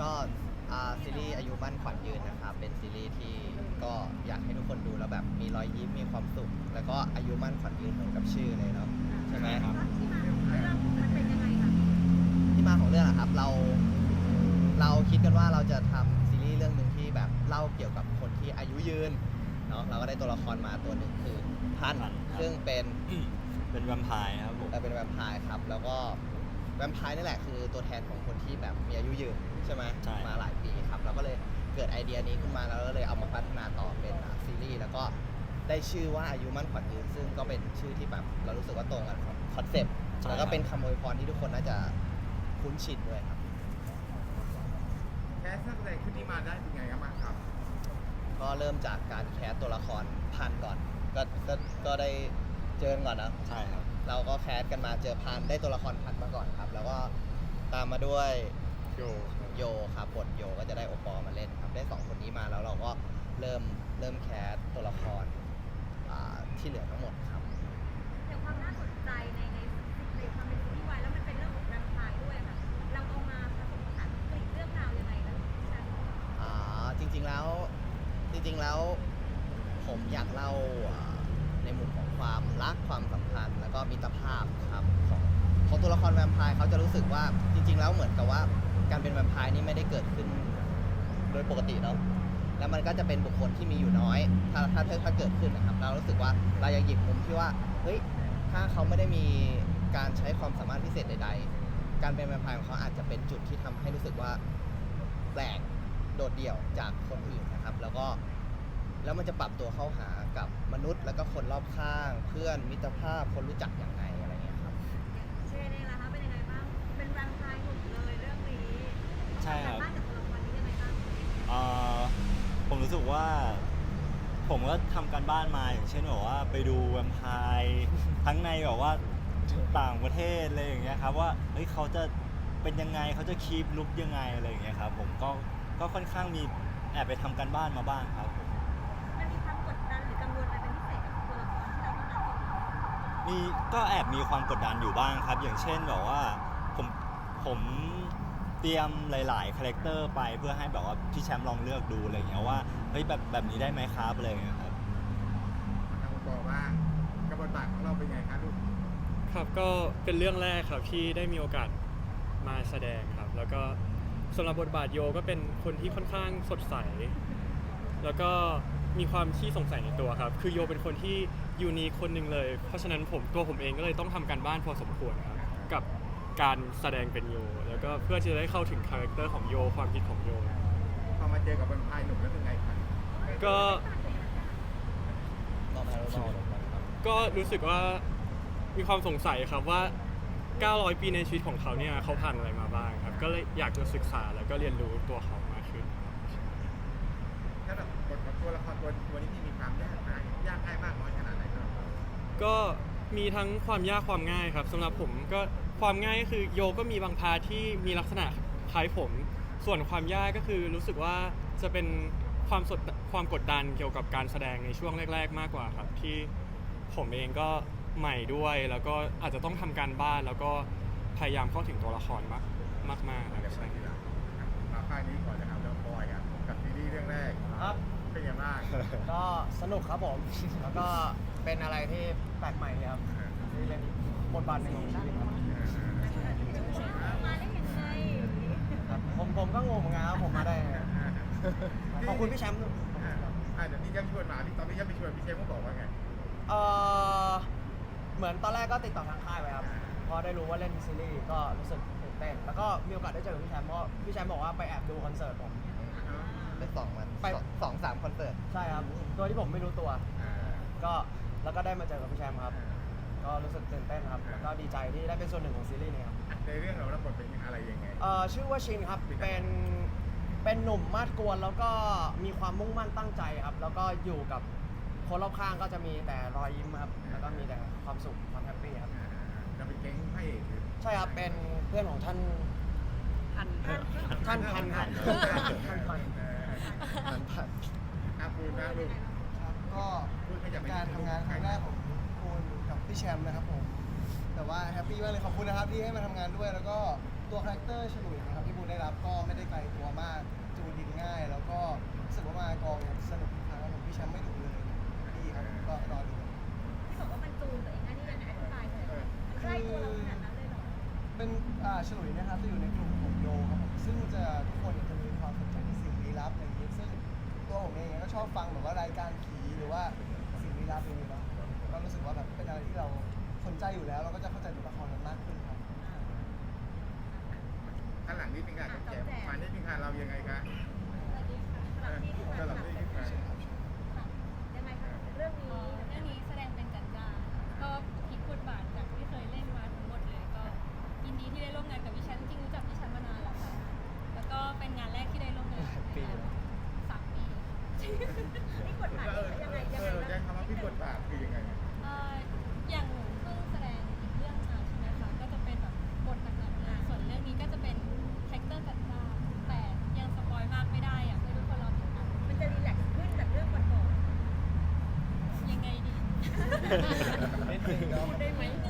ก็อ่าซีรีส์อายุมั่นขวัญยืนนะครับเป็นซีรีส์ที่ก็อยากให้ทุกคนดูแล้วแบบมีรอยยิ้มมีความสุข แล้วก็อายุมั่นขวัญยืนเหมือนกับชื่อเลยเนาะใช่ไหมที่มาของเรื่องมันเป็นยังไงคะที่มาของเรื่องอะครับเราเราคิดกันว่าเราจะทำซีรีส์เรื่องหนึ่งที่แบบเล่าเกี่ยวกับคนที่อายุยืนเนาะเราก็ได้ตัวละครมาตัวหนึ่งคือพันพันครับ ซึ่งเป็นเป็นแวมไพร์ครับผม เอ่อเป็นแวมไพร์ครับ แล้วก็ แวมไพร์นี่แหละคือตัวแทนของคนที่แบบมีอายุยืนใช่ไหมใช่ มาหลายปีครับเราก็เลยเกิดไอเดียนี้ขึ้นมาแล้วก็เลยเอามาพัฒนาต่อเป็นอะซีรีส์แล้วก็ได้ชื่อว่าอายุมั่นขวัญยืนซึ่งก็เป็นชื่อที่แบบเรารู้สึกว่าตรงกับคอนเซ็ปต์ใช่แล้วก็เป็นครับคำอวยพรที่ทุกคนน่าจะคุ้นชินด้วยครับ แคสนักแสดงชุดนี้มาได้เป็นไงครับมาครับก็เริ่มจากการแคสตัวละครพันก่อน ก็ก็ก็ได้เจอกันก่อนนะ ใช่ครับ เราก็แคสกันมาเจอพันได้ตัวละครพันมาก่อนครับ แล้วก็ตามมาด้วยโยโยครับบทโยก็จะได้โอปอลมาเล่นครับได้สองคนนี้มาแล้วเราก็เริ่มเริ่มแคสตัวละครอ่าที่เหลือทั้งหมดครับ แต่ความน่าสนใจในในในความเป็นซีรีส์วายแล้วมันเป็นเรื่องของแวมไพร์ด้วยค่ะ เราเอามาผสมผสานกลิ่นเรื่องราวยังไงกันพี่แชมป์อ่าจริงๆแล้วจริงๆแล้วผมอยากเล่าอ่าในมุมของ ความรักความสัมพันธ์ แล้วก็มิตรภาพครับของของตัวละครแวมไพร์เขาจะรู้สึกว่าจริง ๆ แล้วเหมือนกับว่าการเป็นแวมไพร์นี่ไม่ได้เกิดขึ้นโดยปกติเนาะแล้วมันก็จะเป็นบุคคลที่มีอยู่น้อย ถ้าถ้าถ้าถ้าเกิดขึ้นนะครับ เรารู้สึกว่าเราอยากหยิบมุมที่ว่าเฮ้ยถ้าเขาไม่ได้มีการใช้ความสามารถพิเศษใด ๆ การเป็นแวมไพร์ของเขาอาจจะเป็นจุดที่ทำให้รู้สึกว่าแปลกโดดเดี่ยวจากคนอื่นนะครับ แล้วก็แล้วมันจะปรับตัวเข้าหา กับมนุษย์แล้วก็คนรอบข้าง เพื่อนมิตรภาพคนรู้จักอย่างไรอะไรเงี้ยครับ เชนเองล่ะคะเป็นยังไงบ้าง เป็นแวมไพร์หนุ่มเลยเรื่องนี้ใช่ครับบ้านกับตัวละครนี้ยังไงบ้างเอ่อผมรู้สึกว่า ผมก็ทำการบ้านมาอย่างเช่นแบบว่าไปดูแวมไพร์ทั้งในแบบว่าต่างประเทศอะไรอย่างเงี้ยครับว่าเฮ้ยเขาจะเป็นยังไงเขาจะคีปลุกยังไงอะไรอย่างเงี้ยครับผมก็ก็ค่อนข้างมีแอบไปทำการบ้านมาบ้างครับผม มีก็แอบมีความกดดันอยู่บ้างครับ อย่างเช่นแบบว่าผมผมเตรียมหลายๆคาแรคเตอร์ไปเพื่อให้แบบว่าพี่แชมป์ลองเลือกดูอะไรอย่างเงี้ยว่าเฮ้ยแบบแบบนี้ได้ไหมครับอะไรอย่างเงี้ยครับทางบอกว่างกระบวนการของเราเป็นไงครับลูกครับก็เป็นเรื่องแรกครับที่ได้มีโอกาสมาแสดงครับ แล้วก็สำหรับบทบาทโยก็เป็นคนที่ค่อนข้างสดใส แล้วก็มีความขี้สงสัยในตัวครับ คือโยเป็นคนที่ ยูนีคนหนึ่งเลย เพราะฉะนั้นผมตัวผมเองก็เลยต้องทำการบ้านพอสมควรครับกับการแสดงเป็นโย แล้วก็เพื่อที่จะได้เข้าถึงคาแรคเตอร์ของโยความคิดของโย พอมาเจอกับแวมไพร์หนุ่มแล้วเป็นไงครับก็บอกมาแล้วบอกมาครับก็รู้สึกว่ามีความสงสัยครับว่า 900 ปีในชีวิตของเขาเนี่ยเขาผ่านอะไรมาบ้างครับ ก็เลยอยากจะศึกษาแล้วก็เรียนรู้ตัวเขามากขึ้น ถ้าแบบบทกับตัวละครตัวตัวนี้ที่มีความยากง่ายยากง่ายมากน้อยข ก็มีทั้งความยากความง่ายครับสำหรับผมก็ความง่ายก็คือโยก็มีบางพาร์ทที่มีลักษณะคล้ายผม ส่วนความยากก็คือรู้สึกว่าจะเป็นความสดความกดดันเกี่ยวกับการแสดงในช่วงแรก ๆ มากกว่าครับ ที่ผมเองก็ใหม่ด้วย แล้วก็อาจจะต้องทำการบ้านแล้วก็พยายามเข้าถึงตัวละครมากมากๆครับใช่ครับมาค่ายนี้ก่อนนะครับแล้วบอยกับซีรีส์เรื่องแรกครับ เป็นยังไงบ้าง ก็สนุกครับผม แล้วก็ เป็นอะไรที่แปลกใหม่เลยครับที่เล่นบทบาทหนึ่งของชีวิตครับมาได้ยังไงครับผมผมก็งงเหมือนกันครับผมมาได้ไงขอบคุณพี่แชมป์ด้วยอ่าเดี๋ยวพี่แชมป์ชวนมาที่ตอนพี่แชมป์ไปชวนพี่แชมป์ก็บอกว่าไงเออเหมือนตอนแรกก็ติดต่อทางค่ายไปครับพอได้รู้ว่าเล่นซีรีส์ก็รู้สึกตื่นเต้นแล้วก็มีโอกาสได้เจอกับพี่แชมป์เพราะพี่แชมป์บอกว่าไปแอบดูคอนเสิร์ตผม ได้สองมันไป สองสองสามคอนเสิร์ต ใช่ครับ โดยที่ผมไม่รู้ตัว ก็ แล้วก็ได้มาเจอกับพี่แชมป์ครับ ก็รู้สึกตื่นเต้นครับแล้วก็ดีใจที่ได้เป็นส่วนหนึ่งของซีรีส์นี้ครับในเรื่องเรารับบทเป็นอะไรยังไง เอ่อชื่อว่าชินครับเป็นเป็นหนุ่มมาดกวนแล้วก็มีความมุ่งมั่นตั้งใจครับ แล้วก็อยู่กับคนรอบข้างก็จะมีแต่รอยยิ้มครับแล้วก็มีแต่ความสุขความแฮปปี้ครับเราเป็นแก๊งพระเอกหรือใช่ครับเป็นเพื่อนของท่านพันท่านพันครับท่านพันมันผ่านอาปูนะลูกครับก็พูดขยับไป การทำงานครั้งแรกของคุณกับพี่แชมป์นะครับผม แต่ว่าแฮปปี้มากเลยขอบคุณนะครับที่ให้มาทำงานด้วย แล้วก็ตัวคาแรคเตอร์ฉลุยนะครับที่บูได้รับก็ไม่ได้ไกลตัวมากจูนดินง่าย แล้วก็รู้สึกว่ามากองเนี่ยสนุกทุกครั้งครับผมพี่แชมป์ไม่ดุเลยดีครับก็รอดูที่บอกว่ามันจูนตัวเองนะนี่ยังไงอธิบายหน่อยมันใกล้ตัวเราขนาดนั้นเลยเหรอเป็นอ่าฉลุยนะครับจะอยู่ในกลุ่มของโยครับผมซึ่งจะทุกคนเนี่ยจะมีความสนใจในสิ่งลี้ลับอะไรอย่างนี้ซึ่งตัวผมเองก็ชอบฟังแบบว่ารายการผีหรือว่า สิ่งลี้ลับองนี้เนาะก็รู้สึกว่าแบบเป็นอะไรที่เราสนใจอยู่แล้ว เราก็จะเข้าใจตัวละครนั้นมากขึ้นครับ ข้างหลังนิดนึงค่ะกับแจมมานิดนึงค่ะเรายังไงคะ นี่กฎหมายเออยังไงเอยังไงอแจ้งคำว่าพี่บทบาทคือยังไงเอ่ออย่างหนูเพิ่งแสดงอีกเรื่องมาใช่ไหมคะก็จะเป็นแบบบทหนักๆเลยส่วนเรื่องนี้ก็จะเป็นคาแรคเตอร์จันจาแต่ยังสปอยมากไม่ได้อะให้ทุกคนรอติดตามมันจะรีแลกซ์ขึ้นจากเรื่องก่อนยังไงดีนิดนึงเนาะๆได้ไหม นิดนึ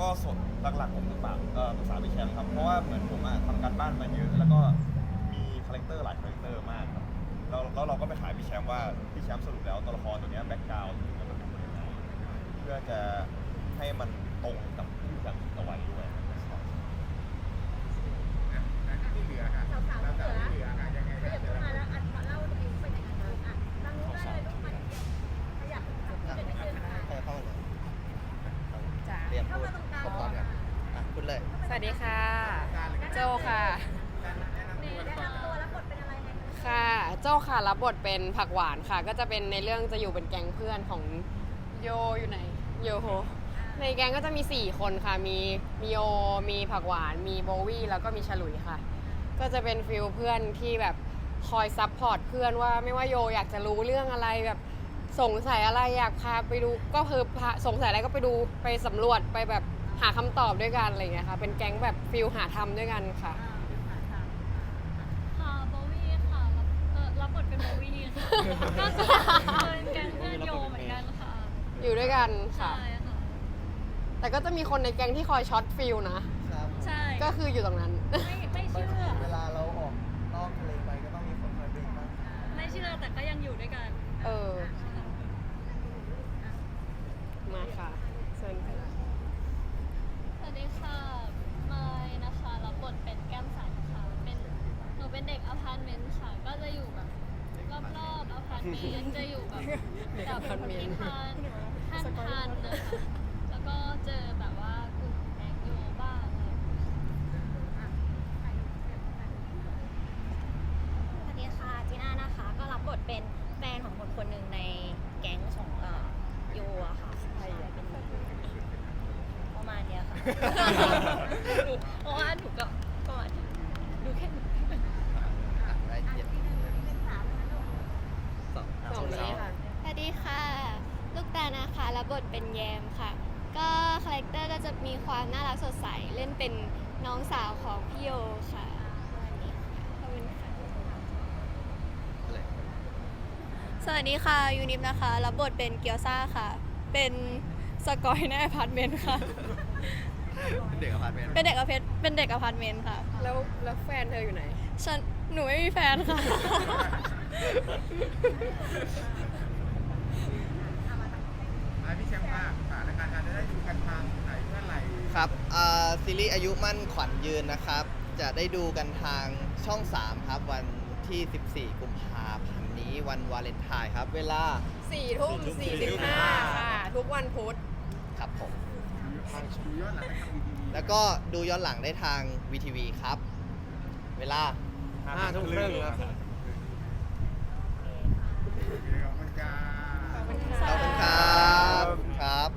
ก็ส่วนหลักๆผมปรึกษาเอ่อปรึกษาพี่แชมป์ครับเพราะว่าเหมือนผมอะทำการบ้านมาเยอะแล้วก็มีคาแรคเตอร์หลายคาแรคเตอร์มากครับแล้วแล้วเราก็ไปถามพี่แชมป์ว่าพี่แชมป์สรุปแล้วตัวละครตัวเนี้แบ็กกราวด์เป็นยังไงเพื่อจะให้มันตรงกับที่พี่แชมป์คิดเอาไว้ด้วย วัสดีค่ะ โจค่ะนี่แนะนำตัวแล้วบทเป็นอะไรไงคะค่ะ โจค่ะรับบทเป็นผักหวานค่ะ ก็จะเป็นในเรื่องจะอยู่เป็นแก๊งเพื่อนของโยอยู่ไหนโยโฮในแก๊งก็จะมี 4 คนค่ะ มีมีโยมีผักหวาน มีโบวี่ แล้วก็มีฉลุยค่ะ ก็จะเป็นฟิลเพื่อนที่แบบคอยซัพพอร์ตเพื่อนว่าไม่ว่าโยอยากจะรู้เรื่องอะไรแบบสงสัยอะไรอยากพาไปดูก็คือพาสงสัยอะไรก็ไปดูไปสำรวจไปแบบ หาคำตอบด้วยกันอะไรอย่างเงี้ยค่ะ เป็นแก๊งแบบฟิลหาทำด้วยกันค่ะค่ะโบวี่ค่ะรับเออรับบทเป็นโบวี่ค่ะก็จะเป็นแก๊งเพื่อนโยเหมือนกันค่ะอยู่ด้วยกันใช่ค่ะค่ะ แต่ก็จะมีคนในแก๊งที่คอยช็อตฟิลนะ ครับใช่ก็คืออยู่ตรงนั้น ไม่ไม่เชื่อ เวลาเราออกนอกทะเลไปก็ต้องมีคนคอยเบรกบ้างไม่เชื่อแต่ก็ยังอยู่ด้วยกันเออ มาค่ะเชิญค่ะ สวัสดีค่ะมายนะคะรับบทเป็นแก้มใสค่ะ เป็นหนูเป็นเด็กอพาร์ตเมนต์ค่ะ ก็จะอยู่แบบรอบๆอพาร์ตเมนต์จะอยู่แบบเด็กแบอบพาร์ตเมนต์ที่ทานท่านทานนะคะแล้วก็เจอแบบว่ากลุ่มแก๊งโยบ้างอะไรอย่างเงี้ยสวัสดีค่ะจีน่านะคะ ก็รับบทเป็นแฟนของคนคนหนึ่งในแก๊งของเอ่อโยอะค่ะใช่เป็นประมาณเนี้ยค่ะ หนูเพราะว่าหนูก็ประมาณนี้ดูแค่นี้ อะได้เย็นสอง สองนี้ค่ะ สวัสดีค่ะ ลูกตานะคะ รับบทเป็นแยมค่ะ ก็คาแรคเตอร์ก็จะมีความน่า รักสดใสเล่นเป็นน้องสาวของพี่โยค่ะประมาณนี้ค่ะขอบคุณค่ะเลยสวัสดีค่ะยูนิฟนะคะรับบทเป็นเกียวซ่าค่ะ เป็นสกอยในอพาร์ตเมนต์ค่ะ เป็นเด็กอพาร์ตเมนต์เป็นเด็กอพาร์ตเป็นเด็กอพาร์ตเมนต์ค่ะแล้วแล้วแฟนเธออยู่ไหน ฉันหนูไม่มีแฟนค่ะ อะพี่แชมป์ค่ะฝากรายการการจะได้ดูกันทาง ครับซีรีส์อายุมั่นขวัญยืนนะครับ จะได้ดูกันทางช่อง 3 ครับ วันที่ 14 กุมภาพันธ์นี้วันวาเลนไทน์ครับ เวลาสี่ทุ่มสี่สิบห้าค่ะ ทุกวันพุธ ครับผมแล้วก็ดูย้อนหลังได้ทาง VTV ครับ เวลา ห้าทุ่มครึ่งครับ ขอบคุขอบคุณครับ ครับ